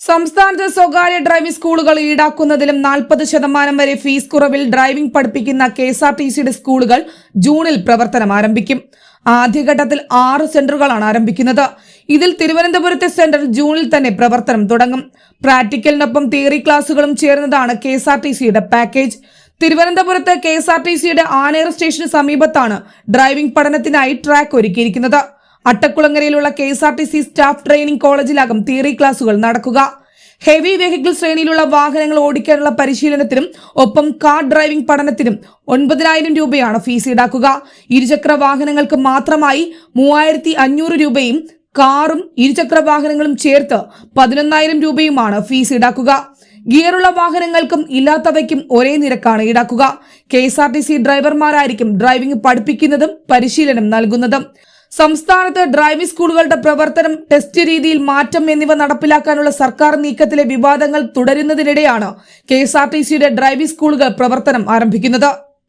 സംസ്ഥാനത്ത് സ്വകാര്യ ഡ്രൈവിംഗ് സ്കൂളുകൾ ഈടാക്കുന്നതിലും നാൽപ്പത് ശതമാനം വരെ ഫീസ് കുറവിൽ ഡ്രൈവിംഗ് പഠിപ്പിക്കുന്ന കെ എസ് ആർ ടി സിയുടെ സ്കൂളുകൾ ജൂണിൽ പ്രവർത്തനം ആരംഭിക്കും. ആദ്യഘട്ടത്തിൽ ആറ് സെന്ററുകളാണ് ആരംഭിക്കുന്നത്. ഇതിൽ തിരുവനന്തപുരത്തെ സെന്റർ ജൂണിൽ തന്നെ പ്രവർത്തനം തുടങ്ങും. പ്രാക്ടിക്കലിനൊപ്പം തിയറി ക്ലാസുകളും ചേർന്നതാണ് കെ എസ് ആർ ടി സിയുടെ പാക്കേജ്. തിരുവനന്തപുരത്ത് കെ എസ് ആർ ടി സിയുടെ ആനേറ സ്റ്റേഷന് സമീപത്താണ് ഡ്രൈവിംഗ് പഠനത്തിനായി ട്രാക്ക് ഒരുക്കിയിരിക്കുന്നത്. അട്ടക്കുളങ്ങരയിലുള്ള K S R T C staff training കോളേജിലാകും theory ക്ലാസുകൾ നടക്കുക. ഹെവി വെഹിക്കിൾ ശ്രേണിയിലുള്ള വാഹനങ്ങൾ ഓടിക്കാനുള്ള പരിശീലനത്തിനും ഒപ്പം കാർ ഡ്രൈവിംഗ് പഠനത്തിനും ഒൻപതിനായിരം രൂപയാണ് ഫീസ് ഈടാക്കുക. ഇരുചക്ര വാഹനങ്ങൾക്ക് മാത്രമായി മൂവായിരത്തി അഞ്ഞൂറ് രൂപയും കാറും ഇരുചക്ര വാഹനങ്ങളും ചേർത്ത് പതിനൊന്നായിരം രൂപയുമാണ് ഫീസ് ഈടാക്കുക. ഗിയറുള്ള വാഹനങ്ങൾക്കും ഇല്ലാത്തവയ്ക്കും ഒരേ നിരക്കാണ് ഈടാക്കുക. കെ ഡ്രൈവർമാരായിരിക്കും ഡ്രൈവിംഗ് പഠിപ്പിക്കുന്നതും പരിശീലനം നൽകുന്നതും. സംസ്ഥാനത്ത് ഡ്രൈവിംഗ് സ്കൂളുകളുടെ പ്രവർത്തനം ടെസ്റ്റ് രീതിയിൽ മാറ്റം എന്നിവ നടപ്പിലാക്കാനുള്ള സർക്കാർ നീക്കത്തിലെ വിവാദങ്ങൾ തുടരുന്നതിനിടെയാണ് കെ എസ് ആർ ടി സിയുടെ ഡ്രൈവിംഗ് സ്കൂളുകൾ പ്രവർത്തനം ആരംഭിക്കുന്നത്.